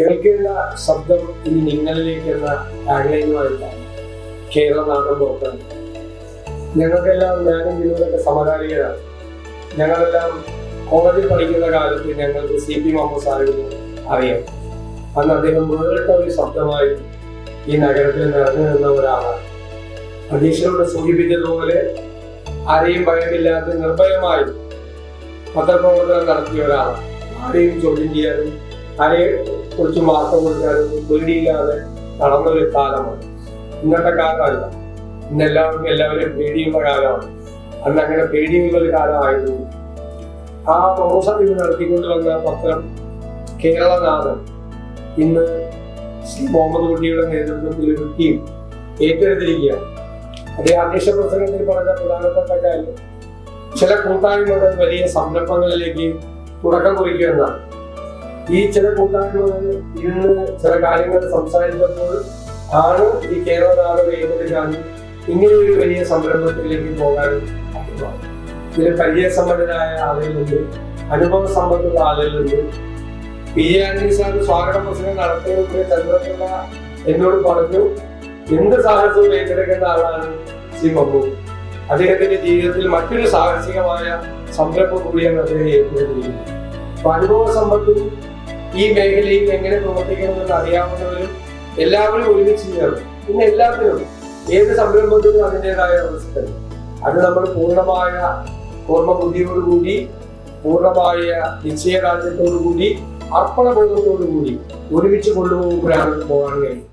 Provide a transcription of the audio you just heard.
കേൾക്കേണ്ട ശബ്ദം ഇനി നിങ്ങളിലേക്ക് എന്ന ടാഗ്ലൈനുമായിട്ടാണ്. കേരള നാടൻ പുറത്താണ് ഞങ്ങൾക്കെല്ലാം ഞാനും വിനോദൊക്കെ സമകാലികരാണ്. ഞങ്ങളെല്ലാം കോളേജിൽ പഠിക്കുന്ന കാലത്ത് ഞങ്ങൾക്ക് സി പി മുഹമ്മദ് സാറിനെ അറിയാം. അന്ന് അദ്ദേഹം വേറിട്ട ഒരു ശബ്ദമായി ഈ നഗരത്തിൽ നിറഞ്ഞു നിന്ന ഒരാളാണ്. അധീക്ഷനോട് സൂചിപ്പിച്ചതുപോലെ ആരെയും ഭയമില്ലാതെ നിർഭയമായി പത്രപ്രവർത്തനം നടത്തിയ ഒരാളാണ്. ആരെയും ചോദ്യം ചെയ്യാനും ആരെയെ കുറിച്ച് വാർത്ത കൊടുക്കാനും പേടിയില്ലാതെ നടന്നൊരു കാലമാണ്. ഇന്നത്തെ കാലമല്ല. ഇന്ന് എല്ലാവർക്കും എല്ലാവരും പേടിയുള്ള കാലമാണ്. അന്ന് അങ്ങനെ പേടിയുള്ള ഒരു കാലമായിരുന്നു. ആ പ്രോത്സാഹനം നടത്തിക്കൊണ്ട് വന്ന പത്രം കേരളനാഥൻ ഇന്ന് ശ്രീ മുഹമ്മദ് കുട്ടിയുടെ നേതൃത്വത്തിൽ ഒരു ടീം ഏറ്റെടുത്തിരിക്കുകയാണ്. അദ്ദേഹം അധ്യക്ഷ പ്രസംഗത്തിൽ പറഞ്ഞ പ്രധാനപ്പെട്ട കാര്യം ചില കൂട്ടായ്മകൾ വലിയ സംരംഭങ്ങളിലേക്ക് തുടക്കം കുറിക്കുന്നതാണ് ഈ ചില കൂട്ടായ്മകൾ ഇന്ന് ചില കാര്യങ്ങൾ സംസാരിച്ചപ്പോൾ ആണ് ഈ കേരളനാട് ഏറ്റെടുക്കാനും ഇങ്ങനെ ഒരു വലിയ സംരംഭത്തിലേക്ക് പോകാനും. ഇതിൽ പരിചയസമ്പന്നരായ ആളുകളുണ്ട് അനുഭവ സമ്പത്തുള്ള ആളുകളുണ്ട്. പി എ ആന്റണി സാർ സ്വാഗത പ്രസംഗം നടത്തിയ ചന്ദ്രപ്രഭ എന്നോട് പറഞ്ഞു എന്ത് സാഹസവും ഏറ്റെടുക്കേണ്ട ആളാണ് ശ്രീ മമ്മൂ അദ്ദേഹത്തിന്റെ ജീവിതത്തിൽ മറ്റൊരു സാഹസികമായ സംരംഭം കൂടിയാണ് അദ്ദേഹം ഏറ്റെടുത്തിരിക്കുന്നത്. അപ്പൊ അനുഭവ സമ്പത്തും ഈ മേഖലയിൽ എങ്ങനെ പ്രവർത്തിക്കണമെന്ന് അറിയാവുന്നവരും എല്ലാവരും ഒരുമിച്ച് ചേർന്നു പിന്നെ എല്ലാത്തിനും ഏത് സംരംഭത്തിനും അതിന്റെതായ ഉണ്ട് അത് നമ്മൾ പൂർണമായ ഓർമ്മ ബുദ്ധിയോടുകൂടി പൂർണമായ നിശ്ചയദാർഢ്യത്തോടുകൂടി അർപ്പണബോധത്തോടുകൂടി ഒരുമിച്ച് കൊണ്ടുപോകുമ്പോഴാണ് പോകാൻ കഴിയും.